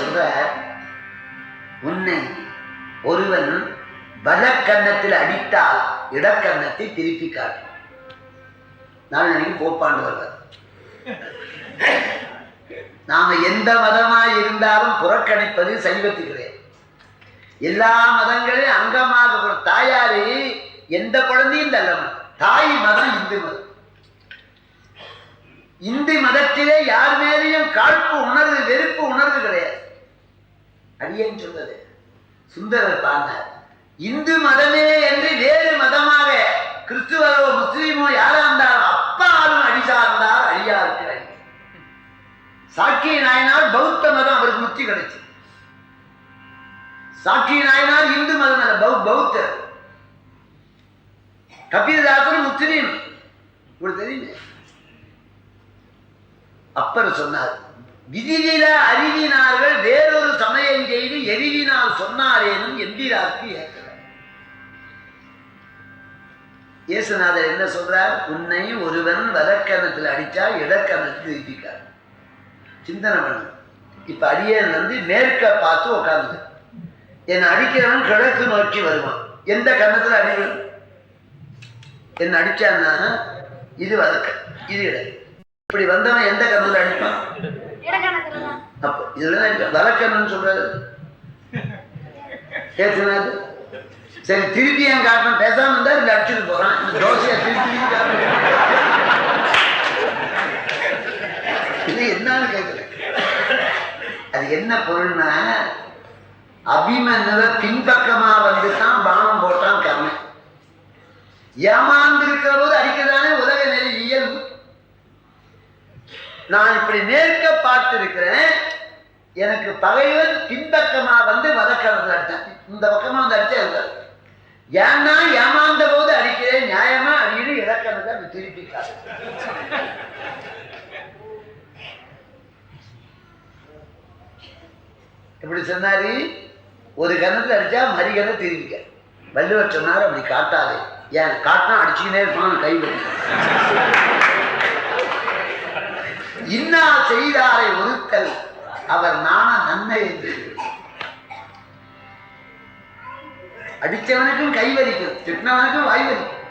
சொல்ற உன்னை ஒருவன் வலக்கன்னத்தில் அடித்தால் இடக்கன்னத்தை திருப்பி காட்டும். நான் போப்பாண்டு வருவார் நாம எந்த மதமாய் இருந்தாலும் புறக்கணிப்பது சைவத்துக்கிறேன் எல்லா மதங்களையும் அங்கமாக கொண்ட தாயாரு எந்த குழந்தையும் தள்ளணும் தாய் மதம் இந்து மதம். இந்து மதத்திலே யார் மேலேயும் காழ்ப்பு உணர்வு வெறுப்பு உணர்வு கிடையாது. அடியேன் சொல்றது சுந்தரர் பாண்டார் இந்து மதமே என்று வேறு மதமாக கிறிஸ்துவரோ முஸ்லீமோ யாரா இருந்தாலும் அப்பாலும் அடிசார்ந்தார் அழியா அழியாருக்கு சாக்கிய நாயனார் பௌத்த மதம் அவருக்கு முத்தி கிடைச்சு. சாக்கிய நாயனார் இந்து மதம் அல்ல பௌத்தர். கபீர்தாசர் முஸ்லீம். உங்களுக்கு தெரியுமே? அப்பர் சொன்னார் விதிவில அறிவினார்கள் வேறொரு சமயம் செய்து எரிவினால் சொன்னாரேனும் எந்திராக்கு ஏற்கிறார் இயேசுநாதர் என்ன சொல்றார்? உன்னை ஒருவன் வதக்கணத்தில் அடிச்சா இடக்கணத்தில் திருப்பிக்கார் சிந்தனை பண்ணு. இப்ப அடியேன் வந்து மேற்க பார்த்து உட்காந்து என்னை அடிக்கிறவன் கிழக்கு நோக்கி வருவான். எந்த கன்னத்தில் அடிவன்? என்னை அடிச்சான்னா இது வதக்க இது இட இப்படி வந்தவன் எந்த கன்னத்தில் அடிப்பான் அப்போ இருக்கு. வழக்கணும்னு சொல்றாரு பேசுனாது சரி திருப்பி என் காட்டணும் பேசாம இருந்தா இந்த அடிச்சுட்டு போறான். தோசையை திருப்பி. இது என்னன்னு கேட்கல அது என்ன பொருள்னா அபிமன்யுவ பின்பக்கமா வந்து தான் பானம் போட்டான் கர்ணன் ஏமாந்திருக்கிற போது அடிக்கதானே நான் இப்படி நேர்க்க பார்த்திருக்கிறேன் எனக்கு பகைவன் பின்பக்கமா வந்து வதக்கிறது அடித்தான் இந்த பக்கமா வந்து அடிச்சா இருந்தார் ஏன்னா ஏமாந்த போது அடிக்கிறேன் நியாயமா அடிக்கணும் இலக்கணத்தை திருப்பி காட்டு. சொன்னாரு? ஒரு கணத்துல அடிச்சா மறிகணம் திருப்பிக்க. வள்ளுவர் சொன்னார் அப்படி காட்டாது. ஏன் காட்டினா அடிச்சுக்கினே இருப்பான் கை வலி இன்னா செய்தாரை ஒருத்தல் அவர் நான நன்மை என்று. அடிச்சவனுக்கும் கை வலிக்கும் திட்டினவனுக்கும் வாய் வலிக்கும்.